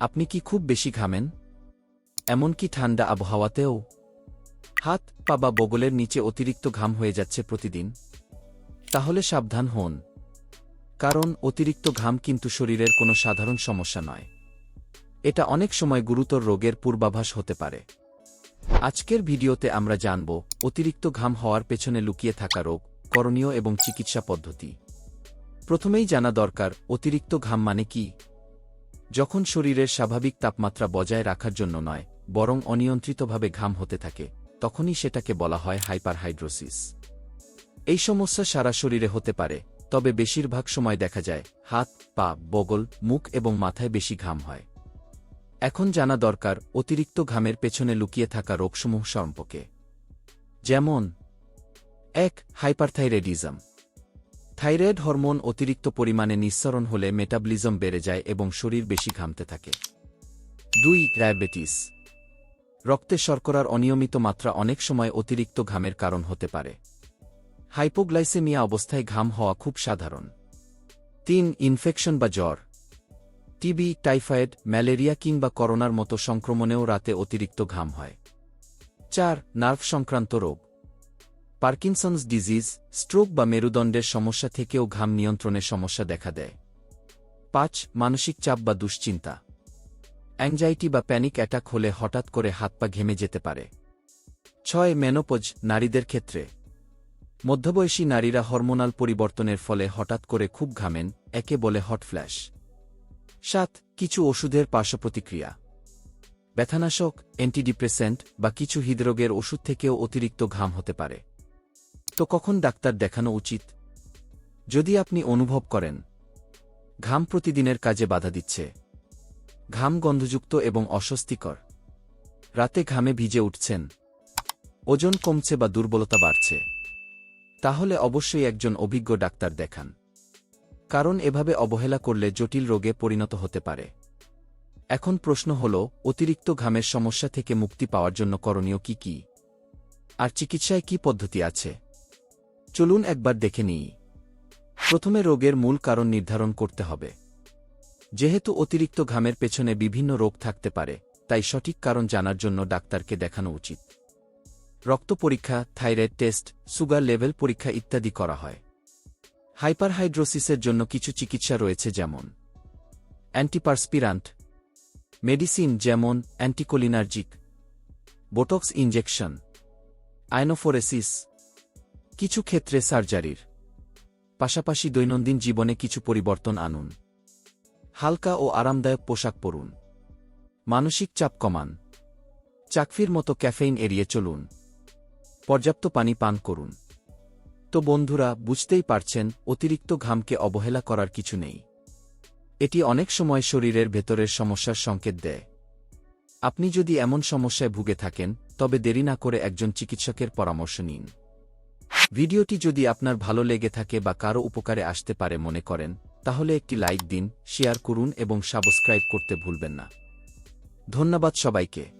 আপনি কি খুব বেশি ঘামেন? এমনকি ঠান্ডা আবহাওয়াতেও। হাত, পা বা বগলের নিচে অতিরিক্ত ঘাম হয়ে যাচ্ছে প্রতিদিন। তাহলে সাবধান হন। কারণ অতিরিক্ত ঘাম কিন্তু শরীরের কোনো সাধারণ সমস্যা নয়। এটা অনেক সময় গুরুতর রোগের পূর্বাভাস হতে পারে। আজকের ভিডিওতে আমরা জানব, অতিরিক্ত ঘাম হওয়ার পেছনে লুকিয়ে থাকা রোগ, করণীয় এবং চিকিৎসা পদ্ধতি। প্রথমেই জানা দরকার, অতিরিক্ত ঘাম মানে কি? যখন শরীরের স্বাভাবিক তাপমাত্রা বজায় রাখার জন্য নয়, বরং অনিয়ন্ত্রিতভাবে ঘাম হতে থাকে, তখনই সেটাকে বলা হয় হাইপারহাইড্রোসিস। এই সমস্যা সারা শরীরে হতে পারে, তবে বেশিরভাগ সময় দেখা যায়, হাত, পা, বগল, মুখ এবং মাথায় বেশি ঘাম হয়। এখন জানা দরকার, অতিরিক্ত ঘামের পেছনে লুকিয়ে থাকা রোগসমূহ সম্পর্কে। যেমন, এক হাইপারথাইরেডিজম থাইরয়েড হরমোন অতিরিক্ত পরিমাণে নিঃসরণ হলে মেটাবলিজম বেড়ে যায় এবং শরীর বেশি ঘামতে থাকে। দুই, ডায়াবেটিস। রক্তে শর্করার অনিয়মিত মাত্রা অনেক সময় অতিরিক্ত ঘামের কারণ হতে পারে। হাইপোগ্লাইসেমিয়া অবস্থায় ঘাম হওয়া খুব সাধারণ। তিন, ইনফেকশন বা জ্বর। টিবি, টাইফয়েড, ম্যালেরিয়া কিংবা করোনার মতো সংক্রমণেও রাতে অতিরিক্ত ঘাম হয়। চার, নার্ভ সংক্রান্ত রোগ। পার্কিনসন্স ডিজিজ, স্ট্রোক বা মেরুদণ্ডের সমস্যা থেকেও ঘাম নিয়ন্ত্রণের সমস্যা দেখা দেয়। পাঁচ, মানসিক চাপ বা দুশ্চিন্তা। অ্যাংজাইটি বা প্যানিক অ্যাটাক হলে হঠাৎ করে হাত পা ঘেমে যেতে পারে। ছয়, মেনোপজ, নারীদের ক্ষেত্রে। মধ্যবয়সী নারীরা হরমোনাল পরিবর্তনের ফলে হঠাৎ করে খুব ঘামেন, একে বলে হট ফ্ল্যাশ। সাত, কিছু ওষুধের পার্শ্বপ্রতিক্রিয়া। ব্যথানাশক, অ্যান্টিডিপ্রেসেন্ট বা কিছু হৃদরোগের ওষুধ থেকেও অতিরিক্ত ঘাম হতে পারে। তো কখন ডাক্তার দেখানো উচিত? যদি আপনি অনুভব করেন, ঘাম প্রতিদিনের কাজে বাধা দিচ্ছে। ঘাম গন্ধযুক্ত এবং অস্বস্তিকর। রাতে ঘামে ভিজে উঠছেন। ওজন কমছে বা দুর্বলতা বাড়ছে। তাহলে অবশ্যই একজন অভিজ্ঞ ডাক্তার দেখান। কারণ এভাবে অবহেলা করলে জটিল রোগে পরিণত হতে পারে। এখন প্রশ্ন হল, অতিরিক্ত ঘামের সমস্যা থেকে মুক্তি পাওয়ার জন্য করণীয় কি কি? আর চিকিৎসায় কি পদ্ধতি আছে? চলুন একবার দেখে নিই। প্রথমে রোগের মূল কারণ নির্ধারণ করতে হবে। যেহেতু অতিরিক্ত ঘামের পেছনে বিভিন্ন রোগ থাকতে পারে, তাই সঠিক কারণ জানার জন্য ডাক্তারকে দেখানো উচিত। রক্ত পরীক্ষা, থাইরয়েড টেস্ট, সুগার লেভেল পরীক্ষা ইত্যাদি করা হয়। হাইপারহাইড্রোসিসের জন্য কিছু চিকিৎসা রয়েছে যেমন অ্যান্টিপারস্পিরান্ট, মেডিসিন যেমন অ্যান্টিকোলিনার্জিক, বোটক্স ইনজেকশন আয়নোফোরেসিস কিছু ক্ষেত্রে সার্জারির পাশাপাশি দৈনন্দিন জীবনে কিছু পরিবর্তন আনুন। হালকা ও আরামদায়ক পোশাক পরুন। মানসিক চাপ কমান। চাকফির মতো ক্যাফেইন এড়িয়ে চলুন। পর্যাপ্ত পানি পান করুন। তো বন্ধুরা, বুঝতেই পারছেন, অতিরিক্ত ঘামকে অবহেলা করার কিছু নেই। এটি অনেক সময় শরীরের ভেতরের সমস্যার সংকেত দেয়। আপনি যদি এমন সমস্যায় ভুগে থাকেন, তবে দেরি না করে একজন চিকিৎসকের পরামর্শ নিন। ভিডিওটি যদি আপনার ভালো লেগে থাকে বা কারও উপকারে আসতে পারে মনে করেন, তাহলে একটি লাইক দিন, শেয়ার করুন এবং সাবস্ক্রাইব করতে ভুলবেন না। ধন্যবাদ সবাইকে।